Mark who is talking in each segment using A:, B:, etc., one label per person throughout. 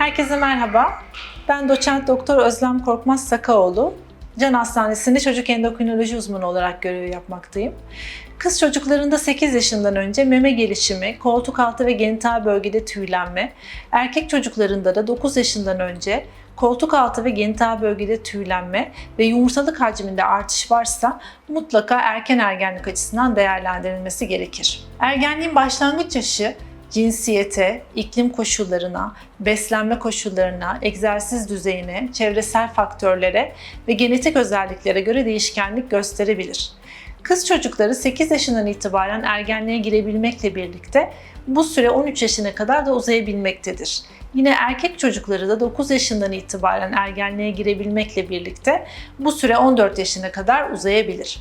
A: Herkese merhaba. Ben doçent doktor Özlem Korkmaz Sakaoğlu. Can Hastanesi'nde çocuk endokrinoloji uzmanı olarak görev yapmaktayım. Kız çocuklarında 8 yaşından önce meme gelişimi, koltuk altı ve genital bölgede tüylenme, erkek çocuklarında da 9 yaşından önce koltuk altı ve genital bölgede tüylenme ve yumurtalık hacminde artış varsa mutlaka erken ergenlik açısından değerlendirilmesi gerekir. Ergenliğin başlangıç yaşı cinsiyete, iklim koşullarına, beslenme koşullarına, egzersiz düzeyine, çevresel faktörlere ve genetik özelliklere göre değişkenlik gösterebilir. Kız çocukları 8 yaşından itibaren ergenliğe girebilmekle birlikte bu süre 13 yaşına kadar da uzayabilmektedir. Yine erkek çocukları da 9 yaşından itibaren ergenliğe girebilmekle birlikte bu süre 14 yaşına kadar uzayabilir.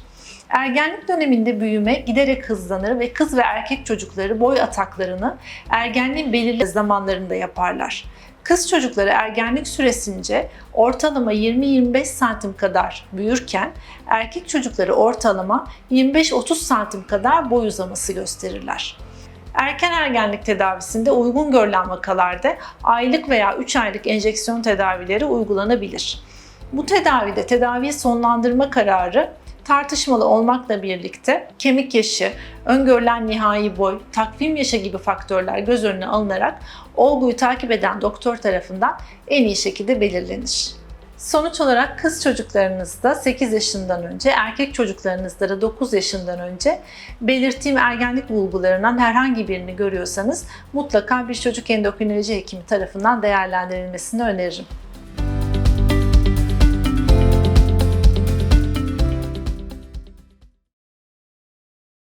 A: Ergenlik döneminde büyüme giderek hızlanır ve kız ve erkek çocukları boy ataklarını ergenliğin belirli zamanlarında yaparlar. Kız çocukları ergenlik süresince ortalama 20-25 santim kadar büyürken erkek çocukları ortalama 25-30 santim kadar boy uzaması gösterirler. Erken ergenlik tedavisinde uygun görülen vakalarda aylık veya 3 aylık enjeksiyon tedavileri uygulanabilir. Bu tedavide tedaviyi sonlandırma kararı tartışmalı olmakla birlikte kemik yaşı, öngörülen nihai boy, takvim yaşı gibi faktörler göz önüne alınarak olguyu takip eden doktor tarafından en iyi şekilde belirlenir. Sonuç olarak kız çocuklarınızda 8 yaşından önce, erkek çocuklarınızda da 9 yaşından önce belirttiğim ergenlik bulgularından herhangi birini görüyorsanız mutlaka bir çocuk endokrinoloji hekimi tarafından değerlendirilmesini öneririm.